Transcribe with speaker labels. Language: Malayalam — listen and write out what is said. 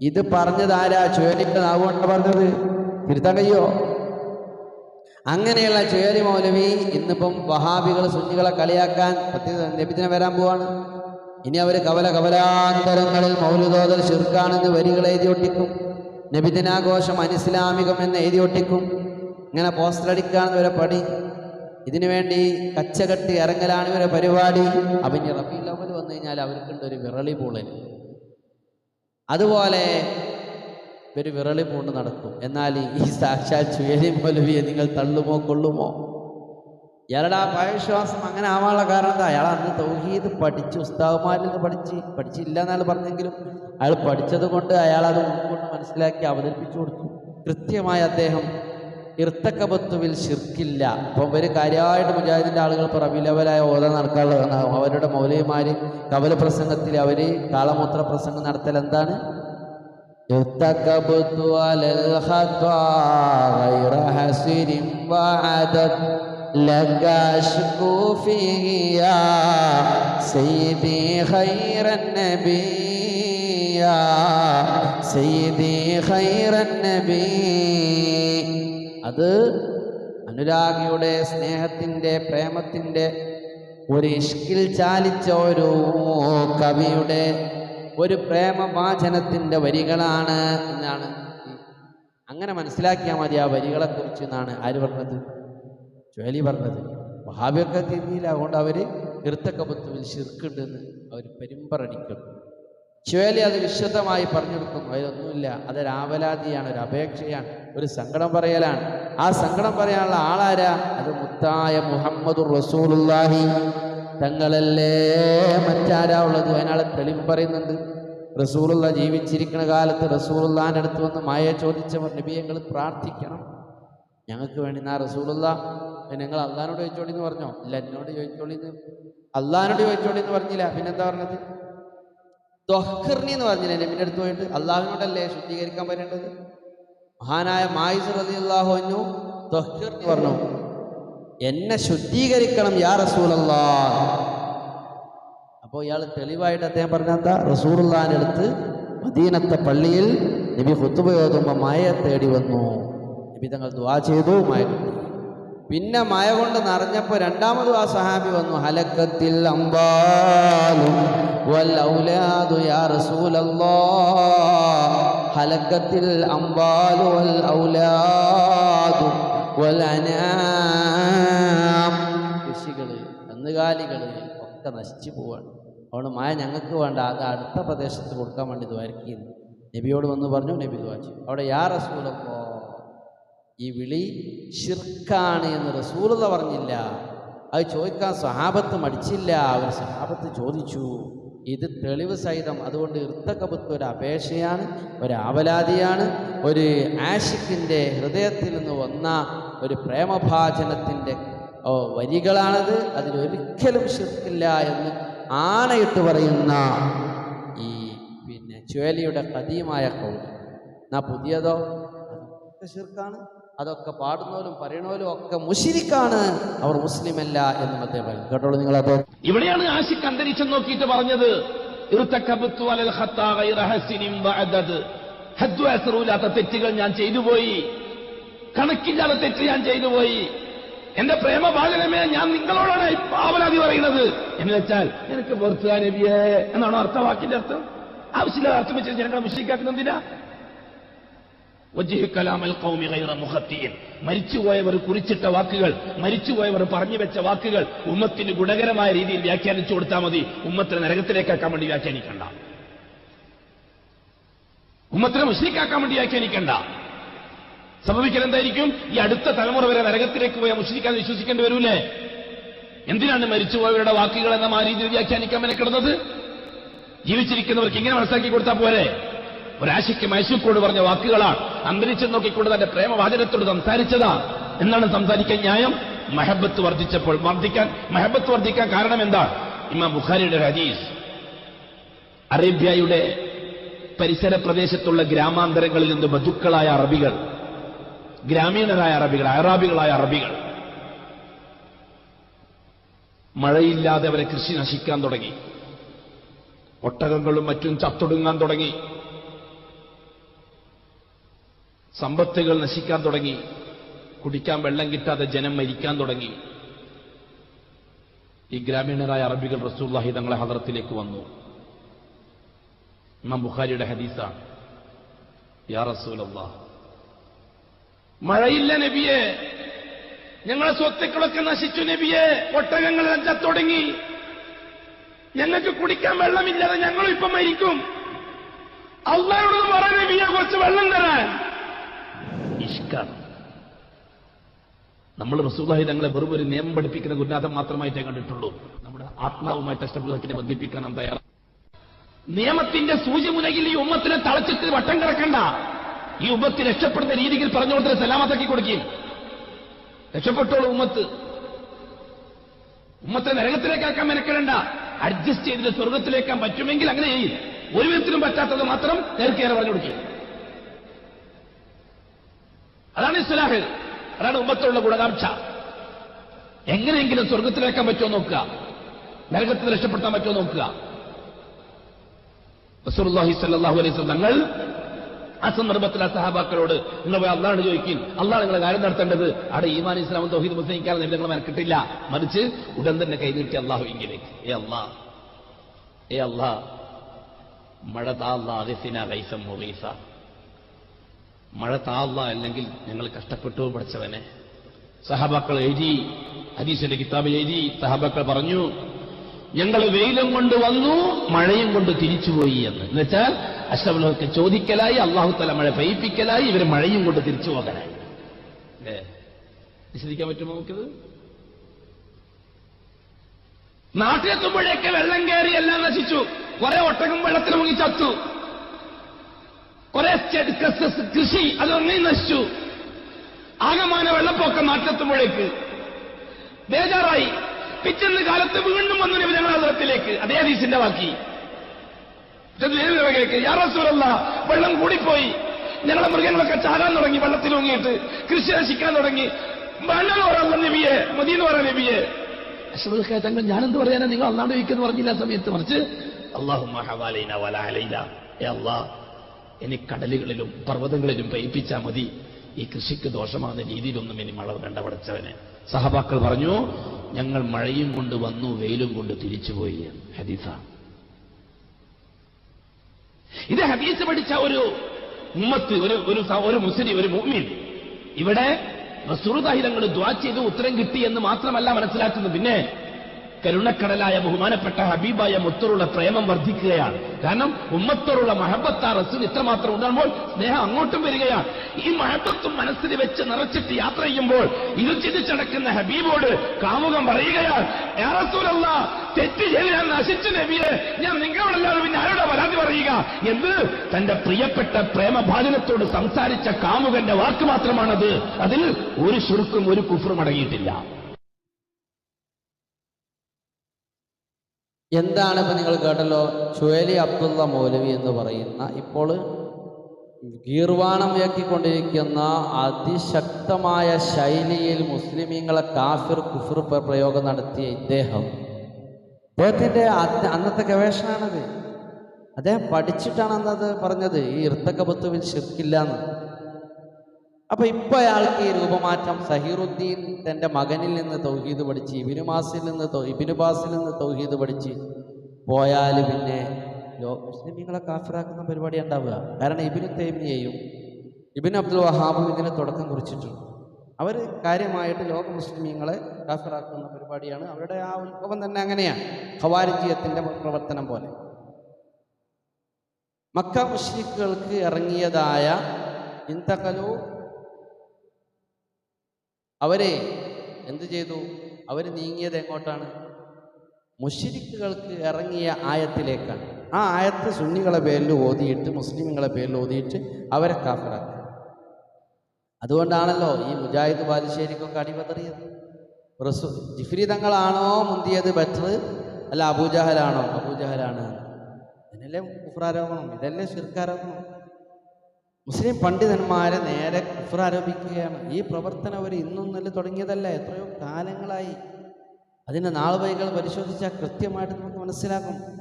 Speaker 1: ഇത് പറഞ്ഞത് ആരാ ചുഴലിയുടെ നാവുകൊണ്ട് പറഞ്ഞത്. തിരുത്താൻ കഴിയോ? അങ്ങനെയുള്ള ചുഴലി മൗലവി ഇന്നിപ്പം വഹാബികൾ സുന്നികളെ കളിയാക്കാൻ നബിദിനം വരാൻ പോവാണ്. ഇനി അവർ കവല കവലാന്തരങ്ങളിൽ മൗലുദോദൽ ശിർക്കാണെന്ന് വരികൾ എഴുതി ഒട്ടിക്കും. നബിദിനാഘോഷം അനിസ്ലാമികം എന്ന് എഴുതി ഒട്ടിക്കും. ഇങ്ങനെ പോസ്റ്റർ അടിക്കാണെന്ന് ഇവരെ പണി. ഇതിനു വേണ്ടി കച്ചകെട്ടി ഇറങ്ങലാണ് ഇവരെ പരിപാടി. അപ്പം ഇനി റബി ലവൽ വന്നു കഴിഞ്ഞാൽ അവർക്കുണ്ട് ഒരു വിറളി പൂളൽ അതുപോലെ ഒരു വിറളി പൂണ്ട് നടക്കും. എന്നാൽ ഈ സാക്ഷാൽ ചുയലി മൗലവിയെ നിങ്ങൾ തള്ളുമോ കൊള്ളുമോ? ഇയാളുടെ ആ പഴവിശ്വാസം അങ്ങനെ ആവാനുള്ള കാരണം എന്താ? അയാൾ അന്ന് തൗഹീദ് പഠിച്ച് ഉസ്താവുമാരിൽ നിന്ന് പഠിച്ച് പഠിച്ചില്ല എന്നയാൾ പറഞ്ഞെങ്കിലും അയാൾ പഠിച്ചത് കൊണ്ട് അയാൾ അത് ഉൾക്കൊണ്ട് മനസ്സിലാക്കി അവതരിപ്പിച്ചു കൊടുത്തു. കൃത്യമായി അദ്ദേഹം ഇർത്തക്കബത്തുവിൽ ശിർക്കില്ല. അപ്പോൾ ഇവർ കാര്യമായിട്ട് മുജാഹിദിന്റെ ആളുകൾ പ്രബിലവരായ ഓരോ നടക്കാനുള്ള അവരുടെ മൗലയമാർ കവല പ്രസംഗത്തിൽ അവർ കാളമൂത്ര പ്രസംഗം നടത്തൽ എന്താണ്? സയ്യിദി ഖൈറൻ നബീ അത് അനുരാഗിയുടെ സ്നേഹത്തിന്റെ പ്രേമത്തിന്റെ ഒരു ഇഷ്കിൽ ചാലിച്ച ഒരു കവിയുടെ ഒരു പ്രേമവാചനത്തിന്റെ വരികളാണ് എന്നാണ് അങ്ങനെ മനസ്സിലാക്കിയാൽ മതി ആ വരികളെക്കുറിച്ച് എന്നാണ് ആര് പറഞ്ഞത്? ചുഴലി പറഞ്ഞത്. വഹാബിയൊക്കെ തിരിഞ്ഞില്ല അതുകൊണ്ട് അവർ ഇർത്തക്കബത്തുവിൽ ശിർക്കുണ്ടെന്ന് അവർ പെരുമ്പറടിക്കും ചുഴലി അത് വിശദമായി പറഞ്ഞെടുക്കുന്നു അതിലൊന്നുമില്ല. അത് രാവലാതിയാണ് ഒരു അപേക്ഷയാണ് ഒരു സങ്കടം പറയലാണ്. ആ സങ്കടം പറയാനുള്ള ആളാരാ? അത് മുത്തായ മുഹമ്മദ് റസൂലുല്ലാഹി തങ്ങളല്ലേ? മറ്റാരാ ഉള്ളത്? അതിനാളെ തെളിവ് പറയുന്നുണ്ട്. റസൂലുള്ള ജീവിച്ചിരിക്കുന്ന കാലത്ത് റസൂലുള്ളാന്റെ അടുത്ത് വന്ന് മായ ചോദിച്ചവർ നബിയങ്ങൾ പ്രാർത്ഥിക്കണം. ഞങ്ങൾക്ക് വേണ്ടി നാ റസൂലുള്ള. നിങ്ങൾ അള്ളഹാനോട് ചോദിച്ചോളി എന്ന് പറഞ്ഞോ? ഇല്ല എന്നോട് ചോദിച്ചോളി എന്ന് അള്ളഹാനോട് ചോദിച്ചോളി എന്ന് പറഞ്ഞില്ല. പിന്നെന്താ പറഞ്ഞത്? തൊഹ്റിനി എന്ന് പറഞ്ഞില്ലേ? നബിന്റെ അടുത്ത് പോയിട്ട് അള്ളാഹുവിനോടല്ലേ ശുദ്ധീകരിക്കാൻ പറ്റേണ്ടത് മഹാനായ മായിസ് റലി അള്ളാഹുവിനു തൊഹ്റിനി പറഞ്ഞു എന്നെ ശുദ്ധീകരിക്കണം യാ റസൂലല്ലാ അപ്പോൾ ഇയാൾ തെളിവായിട്ട് അദ്ദേഹം പറഞ്ഞ എന്താ? റസൂലുള്ളാന്റെ അടുത്ത് മദീനത്തെ പള്ളിയിൽ നബി ഹുത്തുബയോതുമ്പോൾ മഴയെ തേടി വന്നു. നബി തങ്ങൾ ദുആ ചെയ്തു മഴ പിന്നെ മഴ കൊണ്ട് നിറഞ്ഞപ്പോൾ രണ്ടാമതും ആ സഹാബി വന്നു ഹലക്കത്തിൽ അമ്പാലും ഹലക്കത്തിൽ അമ്പാലു ഔലാദു കൃഷികൾ ഒക്കെ നശിച്ചു പോവാണ്. അതുകൊണ്ട് മഴ ഞങ്ങൾക്ക് വേണ്ട അത് അടുത്ത പ്രദേശത്ത് കൊടുക്കാൻ വേണ്ടി ദ്വാരക്കിയിരുന്നു നബിയോട് വന്ന് പറഞ്ഞു നബി ദ്വാച്ചു അവിടെ യാ റസൂലപ്പോ ഈ വിളി ഷിർക്കാണ് എന്ന് റസൂലത പറഞ്ഞില്ല. അത് ചോദിക്കാൻ സഹാബത്ത് മടിച്ചില്ല. അവർ സഹാബത്ത് ചോദിച്ചു ഇത് തെളിവ് സഹിതം അതുകൊണ്ട് ഇർത്തക്കബത്ത് ഒരു അപേക്ഷയാണ് ഒരു ആവലാതിയാണ്. ഒരു ആഷിക്കിന്റെ ഹൃദയത്തിൽ നിന്ന് വന്ന ഒരു പ്രേമഭാചനത്തിന്റെ വരികളാണത്. അതിലൊരിക്കലും ഷിർക്കില്ല എന്ന് ആണയിട്ട് പറയുന്ന ഈ പിന്നെ ചുവലിയുടെ കതിയുമായ കൗൽ. എന്നാ പുതിയതോ? അതൊക്കെ ഷിർക്കാണ് അതൊക്കെ പാടുന്നവരും പറയണവരും ഒക്കെ മുഷിരിക്കാണ് അവർ മുസ്ലിമല്ല എന്ന് അദ്ദേഹം പറയും. കേട്ടോളൂ നിങ്ങൾ അത്
Speaker 2: ഇവിടെയാണ് ആശിക്ക് അന്തരീക്ഷം നോക്കിയിട്ട് പറഞ്ഞത്. തെറ്റുകൾ ഞാൻ ചെയ്തു പോയി കണക്കില്ലാതെ തെറ്റ് ഞാൻ ചെയ്തു പോയി എന്റെ പ്രേമഭാഗനമേ ഞാൻ നിങ്ങളോടാണ് ഈ പാവലാതി പറയുന്നത്. എന്ന് വെച്ചാൽ എനിക്ക് വെറുത്തുക നബിയേ എന്നാണോ അർത്ഥവാക്കിന്റെ അർത്ഥം? ആവശ്യമില്ലാതെ അർത്ഥം വെച്ചാൽ ഞങ്ങളെ മുഷിക്കാക്കുന്നതിനാ മരിച്ചുപോയവർ കുറിച്ചിട്ട വാക്കുകൾ മരിച്ചുപോയവർ പറഞ്ഞു വെച്ച വാക്കുകൾ ഉമ്മത്തിന് ഗുണകരമായ രീതിയിൽ വ്യാഖ്യാനിച്ചു കൊടുത്താൽ മതി. ഉമ്മത്തിനെ നരകത്തിലേക്കാക്കാൻ വേണ്ടി വ്യാഖ്യാനിക്കണ്ട. ഉമ്മത്തിനെ മുസ്ലിക്കാക്കാൻ വേണ്ടി വ്യാഖ്യാനിക്കണ്ട. സംഭവിക്കൽ എന്തായിരിക്കും? ഈ അടുത്ത തലമുറ വരെ നരകത്തിലേക്ക് പോയാൽ മുസ്ലിക്കാൻ വിശ്വസിക്കേണ്ടി വരൂലേ? എന്തിനാണ് മരിച്ചുപോയവരുടെ വാക്കുകൾ എന്ന ആ രീതിയിൽ വ്യാഖ്യാനിക്കാൻ മെനക്കിടുന്നത് ജീവിച്ചിരിക്കുന്നവർക്ക് ഇങ്ങനെ മനസ്സിലാക്കി കൊടുത്താൽ പോരെ? ഒരാശയ്ക്ക് മൈസൂക്കോട് പറഞ്ഞ വാക്കുകളാണ്. അന്തരിച്ചു നോക്കിക്കൊണ്ട് തന്റെ പ്രേമവാചനത്തോട് സംസാരിച്ചതാ. എന്നാണ് സംസാരിക്കാൻ ന്യായം? മഹബത്ത് വർദ്ധിച്ചപ്പോൾ വർദ്ധിക്കാൻ മഹബത്ത് വർദ്ധിക്കാൻ കാരണം എന്താ? ഇമാം ബുഖാരിയുടെ ഹദീസ്. അറേബ്യയുടെ പരിസര പ്രദേശത്തുള്ള ഗ്രാമാന്തരങ്ങളിൽ നിന്ന് ബധുക്കളായ അറബികൾ ഗ്രാമീണരായ അറബികൾ അറാബികളായ അറബികൾ മഴയില്ലാതെ അവരെ കൃഷി നശിക്കാൻ തുടങ്ങി. ഒട്ടകങ്ങളും മറ്റും ചത്തൊടുങ്ങാൻ തുടങ്ങി. സമ്പത്തുകൾ നശിക്കാൻ തുടങ്ങി. കുടിക്കാൻ വെള്ളം കിട്ടാതെ ജനം മരിക്കാൻ തുടങ്ങി. ഈ ഗ്രാമീണരായ അറബികൾ റസൂല്ലാഹി തങ്ങളെ ഹദറത്തിലേക്ക് വന്നു. ഇമാം ബുഖാരിയുടെ ഹദീസാണ്. യാ മഴയില്ല നബിയെ. ഞങ്ങളെ സ്വത്തുക്കളൊക്കെ നശിച്ചു നബിയെ. ഒട്ടകങ്ങൾ തുടങ്ങി. ഞങ്ങൾക്ക് കുടിക്കാൻ വെള്ളമില്ലാതെ ഞങ്ങളും ഇപ്പം മരിക്കും. അള്ളാരോട് പറ നബിയെ കുറച്ച് വെള്ളം തരാൻ. ഇഷ്കാണ് നമ്മൾ റസൂലായി തങ്ങളെ വെറും ഒരു നിയമം പഠിപ്പിക്കുന്ന ഗുരുനാഥം മാത്രമായിട്ടേ കണ്ടിട്ടുള്ളൂ. നമ്മുടെ ആത്മാവുമായി അഷ്ടബുദ്ധത്തിനെ ബന്ധിപ്പിക്കാൻ നാം തയ്യാറാണ്. നിയമത്തിന്റെ സൂചിമുനകിൽ ഈ ഉമ്മത്തിനെ തളച്ചിട്ട് വട്ടം കിടക്കണ്ട ഈ ഉമ്മത്ത് രക്ഷപ്പെടുന്ന രീതിയിൽ പറഞ്ഞു കൊടുത്തിട്ട് സലാമത്താക്കി കൊടുക്കുകയും. രക്ഷപ്പെട്ടോളൂ ഉമ്മത്ത്. ഉമ്മത്തെ നരകത്തിലേക്കാക്കാൻ മെനക്കെടണ്ട. അഡ്ജസ്റ്റ് ചെയ്തിട്ട് സ്വർഗത്തിലേക്കാൻ പറ്റുമെങ്കിൽ അങ്ങനെ ചെയ്യും. ഒരു വിധത്തിലും പറ്റാത്തത് മാത്രം നേർക്കേറെ പറഞ്ഞു കൊടുക്കുക ഇസ്ലാഹ് അതാണ് ഉമ്മത്തുള്ള ഗുണകാംക്ഷ എങ്ങനെയെങ്കിലും സ്വർഗത്തിലേക്കാൻ പറ്റുമോ നോക്കുക. നരകത്തിൽ രക്ഷപ്പെടുത്താൻ പറ്റുമോ നോക്കുക. റസൂലുള്ളാഹി സല്ലാഹു അലൈഹി തങ്ങൾ ആ സന്ദർഭത്തിൽ ആ സഹാബാക്കളോട് നിങ്ങൾ പോയി അള്ളാണ് ചോദിക്കും. അള്ളാഹ് നിങ്ങളെ കാര്യം നടത്തേണ്ടത്. അവിടെ ഈമാൻ ഇസ്ലാമും തൗഹീദ് മുസ്ലിംക്കാരെ നിങ്ങൾ മനക്കിട്ടില്ല. മറിച്ച് ഉടൻ തന്നെ കൈനീട്ടി അള്ളാഹു എങ്കിലേക്ക് ഏ അള്ളാ ഏ അള്ളാ മഴ താ അള്ളാ മഴ താ അല്ലെങ്കിൽ ഞങ്ങൾ കഷ്ടപ്പെട്ടു പഠിച്ചവനെ. സഹബാക്കൾ എഴുതി ഹദീസിന്റെ കിതാബിൽ എഴുതി സഹബാക്കൾ പറഞ്ഞു ഞങ്ങൾ വെയിലും കൊണ്ട് വന്നു മഴയും കൊണ്ട് തിരിച്ചുപോയി എന്ന്. എന്നുവെച്ചാൽ അശ്വലോക്ക് ചോദിക്കലായി അള്ളാഹു തല മഴ പെയ്പ്പിക്കലായി ഇവർ മഴയും കൊണ്ട് തിരിച്ചു പോകലായി. വിശദിക്കാൻ പറ്റുമോ നമുക്കിത്? നാട്ടിലെത്തുമ്പോഴേക്ക് വെള്ളം കയറി എല്ലാം നശിച്ചു. കുറെ ഒട്ടകം വെള്ളത്തിൽ മുങ്ങി ചത്തു. കുറെ കൃഷി അതൊന്നും നശിച്ചു. ആകമാന വെള്ളപ്പൊക്കം നാട്ടിലെത്തുമ്പോഴേക്ക് ബേജാറായി. പിറ്റേന്ന് കാലത്ത് വീണ്ടും വന്നു നബി അതേ ഹദീസിന്റെ ബാക്കി കേൾക്ക് യാറസൂരല്ല വെള്ളം കൂടിപ്പോയി. ഞങ്ങളെ മൃഗങ്ങളൊക്കെ ചാകാൻ തുടങ്ങി വെള്ളത്തിൽ മുങ്ങിയിട്ട് കൃഷി നശിക്കാൻ തുടങ്ങി. വെള്ളം ഓരോ നബിയെ മദീന്ന് പറയാൻ നബിയെ. തങ്ങൾ ഞാനെന്ത് പറയാനാ? നിങ്ങൾ അന്നാണ്ട് വയ്ക്കെന്ന് പറഞ്ഞില്ല സമയത്ത്. മറിച്ച് അള്ളാഹു ഇനി കടലുകളിലും പർവതങ്ങളിലും പെയ്പ്പിച്ചാൽ മതി. ഈ കൃഷിക്ക് ദോഷമാകുന്ന രീതിയിലൊന്നും ഇനി മഴ വേണ്ട പഠിച്ചവനെ സഹബാക്കൾ പറഞ്ഞു ഞങ്ങൾ മഴയും കൊണ്ട് വന്നു വെയിലും കൊണ്ട് തിരിച്ചുപോയി ഹദീസ. ഇത് ഹദീസ് പഠിച്ച ഒരു ഉമ്മത്ത് ഒരു ഒരു ഒരു മുസ്ലിം ഒരു മുഅ്മിൻ. ഇവിടെ റസൂറുദാഹിരങ്ങൾ ദ്വാ ചെയ്ത് ഉത്തരം കിട്ടി എന്ന് മാത്രമല്ല മനസ്സിലാക്കുന്നത്. പിന്നെ കരുണക്കടലായ ബഹുമാനപ്പെട്ട ഹബീബായ മുത്തറുള്ള പ്രേമം വർദ്ധിക്കുകയാണ്. കാരണം ഉമ്മത്തോറുള്ള മഹബത്ത് റസൂൽ ഇത്രമാത്രം ഉണ്ടാകുമ്പോൾ സ്നേഹം അങ്ങോട്ടും വരികയാണ്. ഈ മഹബത്തും മനസ്സിൽ വെച്ച് നിറച്ചിട്ട് യാത്ര ചെയ്യുമ്പോൾ ഇത് ചിന്തിച്ചടക്കുന്ന ഹബീബോട് കാമുകം പറയുകയാണ് "യാ റസൂലല്ലാ, തെറ്റ് ചെയ്ത് ഞാൻ നശിച്ചു നബിയെ. ഞാൻ നിങ്ങളോടല്ലാതെ പിന്നെ ആരോടാ പരാതി പറയുക? എന്ന് തന്റെ പ്രിയപ്പെട്ട പ്രേമഭാജനത്തോട് സംസാരിച്ച കാമുകന്റെ വാക്ക് മാത്രമാണത്. അതിൽ ഒരു ശുരുക്കും ഒരു കുഫറും അടങ്ങിയിട്ടില്ല.
Speaker 1: എന്താണ് ഇപ്പൊ നിങ്ങൾ കേട്ടല്ലോ? ചുവേലി അബ്ദുള്ള മൗലവി എന്ന് പറയുന്ന ഇപ്പോൾ ഗീർവാണം വ്യക്തിക്കൊണ്ടിരിക്കുന്ന അതിശക്തമായ ശൈലിയിൽ മുസ്ലിമീങ്ങളെ കാഫിർ കുഫിർ പ്രയോഗം നടത്തിയ ഇദ്ദേഹം. അദ്ദേഹത്തിന്റെ അന്നത്തെ ഗവേഷണമാണത്. അദ്ദേഹം പഠിച്ചിട്ടാണ് അന്നത് പറഞ്ഞത്. ഈ ഇർത്തക്കബത്തുവിൽ ശിർക്കില്ലാന്ന് അപ്പൊ ഇപ്പൊ അയാൾക്ക് ഈ രൂപമാറ്റം സഹീറുദ്ദീൻ തന്റെ മകനിൽ നിന്ന് തൗഹീദ് പഠിച്ച് ഇബിനുമാസിൽ നിന്ന് ഇബിനുബാസിൽ ഇബിനു ബാസിൽ നിന്ന് തൗഹീദ് പഠിച്ച് പോയാൽ പിന്നെ മുസ്ലിമീങ്ങളെ കാഫിറാക്കുന്ന പരിപാടി ഉണ്ടാവുക. കാരണം ഇബിനു തൈമിയെയും ഇബിൻ അബ്ദുൽ വഹാബും ഇതിനെ തുടക്കം കുറിച്ചിട്ടുണ്ട്. അവർ കാര്യമായിട്ട് ലോക മുസ്ലിമീങ്ങളെ കാഫിറാക്കുന്ന പരിപാടിയാണ്. അവരുടെ ആ ഉത്ഭവം തന്നെ അങ്ങനെയാണ് ഖവാരിജീയത്തിന്റെ പ്രവർത്തനം പോലെ. മക്ക മുഷ്രിക്കുകൾക്ക് ഇറങ്ങിയതായ ഇന്തകലു അവരെ എന്ത് ചെയ്തു? അവർ നീങ്ങിയത് എങ്ങോട്ടാണ്? മുഷിരിക്കുകൾക്ക് ഇറങ്ങിയ ആയത്തിലേക്കാണ്. ആ ആയത്ത് സുന്നികളെ പേരിൽ ഓതിയിട്ട് മുസ്ലിമുകളെ പേരിൽ ഓതിയിട്ട് അവരെ കാഫറാക്കി. അതുകൊണ്ടാണല്ലോ ഈ മുജാഹിദ് ബാലുശ്ശേരിക്കൊക്കെ അടിപതറിയത്. റസു ജിഫ്രി തങ്ങളാണോ മുന്തിയത് ബെറ്റർ അല്ല അബൂജഹലാണോ? അബൂജഹലാണ്. ഇതിനല്ലേ കുഫ്രാരോപണം ഇതല്ലേ ശിർക്കാരോപണം? മുസ്ലിം പണ്ഡിതന്മാരെ നേരെ കുഫർ ആരോപിക്കുകയാണ്. ഈ പ്രവർത്തനം അവർ ഇന്നും നല്ല തുടങ്ങിയതല്ല? എത്രയോ കാലങ്ങളായി. അതിന്റെ നാളുവൈകൾ പരിശോധിച്ചാൽ കൃത്യമായിട്ട് നമുക്ക് മനസ്സിലാകും.